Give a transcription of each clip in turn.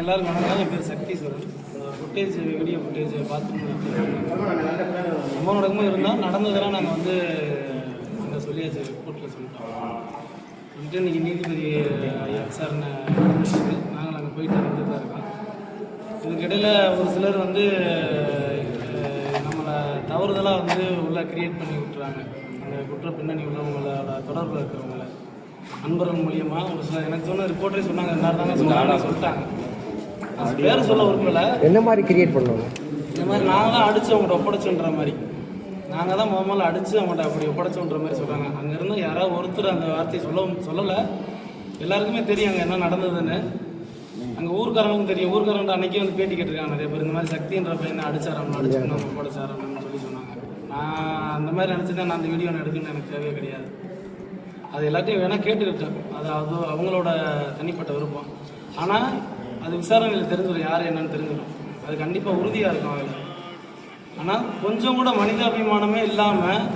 எல்லாரும் வணக்கம். என் பேர் சக்தீஸ்வரன் ஃபுட்டேஜ் வீடியோ ஃபுட்டேஜ் பார்த்துட்டு ரொம்ப நடக்கும்போது இருந்தால் நடந்ததெல்லாம் நாங்கள் வந்து அங்கே சொல்லியாச்சு ரிப்போர்ட்டில் சொல்லிட்டோம். சொல்லிட்டு இன்றைக்கி நீதிபதி ஐயா விசாரணை நடந்துச்சு நாங்கள் அங்கே போயிட்டு வந்துட்டு தான் இருக்கோம். இதுக்கிடையில் ஒரு சிலர் வந்து நம்மளை தவறுதலாக வந்து உள்ளே கிரியேட் பண்ணி விட்டுறாங்க. அந்த குற்ற பின்னணி உள்ளவங்களோட தொடர்பில் இருக்கிறவங்கள. நண்பர்கள் மூலியமாக ஒரு சில எனக்கு சொன்ன ரிப்போர்ட்டரே சொன்னாங்க எல்லாரும் தாங்க சொன்னாங்க சொல்லிட்டாங்க. பேர் சொல்ல விரும்பலை. என்ன மாதிரி கிரியேட் பண்ணுவாங்க? இந்த மாதிரி நாங்கள் தான் அடித்து அவங்கள்ட்ட ஒப்படைச்சோன்ற மாதிரி. நாங்கள் தான் முதல்ல அடித்து அவங்கள்ட்ட அப்படி ஒப்படைச்சோன்ற மாதிரி சொல்கிறாங்க அங்கேருந்து யாராவது ஒருத்தர் அந்த வார்த்தையை சொல்ல சொல்லலை. எல்லாருக்குமே தெரியும் அங்கே என்ன நடந்ததுன்னு. அங்கே ஊர்க்காரங்களுக்கும் தெரியும். ஊர்க்காரங்க அன்னைக்கே வந்து பேட்டி கேட்டிருக்காங்க. நிறைய பேர் இந்த மாதிரி சக்தின்ற பையனை அடிச்சாராம் அடிச்சு ஒப்படைச்சாராம்னு சொல்லி சொன்னாங்க. நான் அந்த மாதிரி நினச்சிதான் நான் அந்த வீடியோ எடுக்கணும்னு எனக்கு தேவையே கிடையாது. அது எல்லாத்தையும் வேணால் கேட்டுக்கிட்டேன். அது அது அவங்களோட தனிப்பட்ட விருப்பம். ஆனால் அது விசாரணையில் தெரிஞ்சிடும் யார் என்னன்னு தெரிஞ்சிடும் அது கண்டிப்பாக உறுதியாக இருக்கும் அதில். ஆனால் கொஞ்சம் கூட மனிதாபிமானமே இல்லாமல்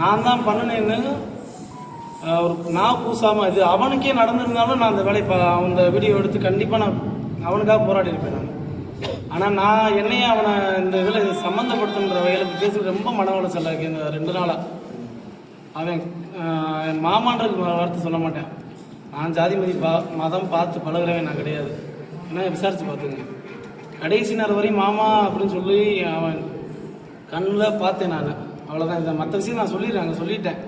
நான் தான் பண்ணினேன்னு ஒரு நான் பூசாமல் இது அவனுக்கே நடந்திருந்தாலும் நான் அந்த வேலையை அந்த வீடியோ எடுத்து கண்டிப்பாக நான் அவனுக்காக போராடி இருப்பேன் நான். ஆனால் நான் என்னையே அவனை இந்த இதில் சம்மந்தப்படுத்துன்ற வகையில் பேச ரொம்ப மன உளைச்சலாக இருக்கு. இந்த ரெண்டு நாளாக அவன் என் மாமான்றது வார்த்தை சொல்ல மாட்டேன். நான் ஜாதி மதி பா மதம் பார்த்து பழகிறவன் நான் கிடையாது. என்ன விசாரித்து பார்த்துங்க. கடைசி நேரம் வரையும் மாமா அப்படின்னு சொல்லி அவன் கண்ணில் பார்த்தேன் நான். அவ்வளோதான் இந்த மற்ற விஷயம் நான் சொல்லிடுறேன். அங்கே சொல்லிட்டேன்.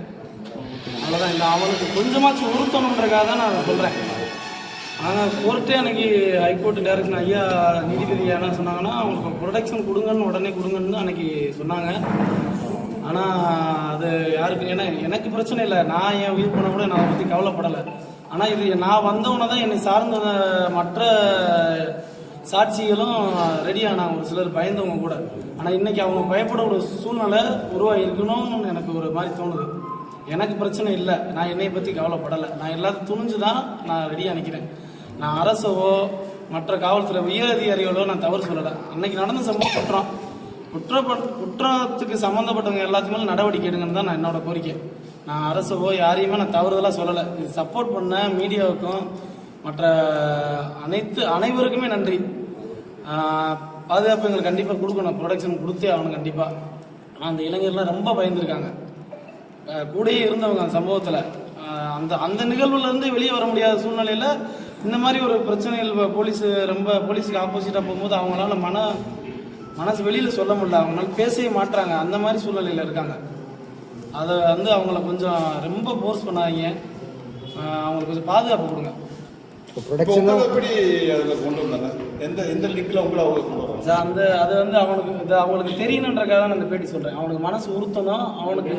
அவ்வளோதான் இந்த அவனுக்கு கொஞ்சமாச்சும் உறுத்தணுன்றக்காக தான் நான் சொல்கிறேன் ஆனால் கோர்ட்டே அன்னைக்கு ஹைகோர்ட் டேரக்ஷன் ஐயா நீதிபதி என்ன சொன்னாங்கன்னா அவங்களுக்கு ப்ரொடெக்ஷன் கொடுங்கன்னு உடனே கொடுங்கன்னு அன்னைக்கு சொன்னாங்க. ஆனால் அது யாருக்கு ஏன்னா எனக்கு பிரச்சனை இல்லை. நான் என் உயிர் பண்ண கூட நான் அதை பற்றி கவலைப்படலை. ஆனால் இது நான் வந்தவனை தான் என்னை சார்ந்த மற்ற சாட்சிகளும் ரெடியானாங்க ஒரு சிலர் பயந்தவங்க கூட. ஆனால் இன்னைக்கு அவங்க பயப்பட ஒரு சூழ்நிலை உருவாகிருக்கணும்னு எனக்கு ஒரு மாதிரி தோணுது. எனக்கு பிரச்சனை இல்லை. நான் என்னை பற்றி கவலைப்படலை. நான் எல்லாத்தையும் துணிஞ்சு தான் நான் ரெடியாக நிற்கிறேன் நான் அரசவோ மற்ற காவல்துறை உயர் அதிகாரிகளோ நான் தவறு சொல்லலை. அன்னைக்கு நடந்த சம்பவம் குற்றம். குற்ற குற்றத்துக்கு சம்மந்தப்பட்டவங்க எல்லாத்துக்குமே நடவடிக்கை எடுங்கன்னு தான் நான் என்னோட கோரிக்கை. நான் அரசவோ யாரையுமே நான் தவறுதலாக சொல்லலை. இது சப்போர்ட் பண்ண மீடியாவுக்கும் மற்ற அனைத்து அனைவருக்குமே நன்றி. பாதுகாப்பு எங்களுக்கு கண்டிப்பாக கொடுக்கணும். ப்ரொடக்ஷன் கொடுத்தே ஆகணும் கண்டிப்பாக அந்த இளைஞர்லாம் ரொம்ப பயந்துருக்காங்க. கூடயே இருந்தவங்க அந்த சம்பவத்தில். அந்த அந்த நிகழ்வுலேருந்து வெளியே வர முடியாத சூழ்நிலையில் இந்த மாதிரி ஒரு பிரச்சனைகள் போலீஸ் ரொம்ப போலீஸுக்கு ஆப்போசிட்டாக போகும்போது அவங்களால மன மனசு வெளியில் சொல்ல முடியல. அவங்களால பேசவே மாட்டுறாங்க அந்த மாதிரி சூழ்நிலையில் இருக்காங்க. அதை வந்து அவங்கள கொஞ்சம் ரொம்ப ஃபோர்ஸ் பண்ணாதீங்க. அவங்களுக்கு கொஞ்சம் பாதுகாப்பு கொடுங்க. எப்படி அதுல கொண்டு வந்தாங்க? எந்த எந்த லிங்க்ல உங்களை அவங்க கொண்டு வந்தாங்க அந்த அது வந்து அவனுக்கு இது அவங்களுக்கு தெரியணுன்றக்காக தான் நான் இந்த பேட்டி சொல்கிறேன் அவனுக்கு மனசு உறுத்தணும் அவனுக்கு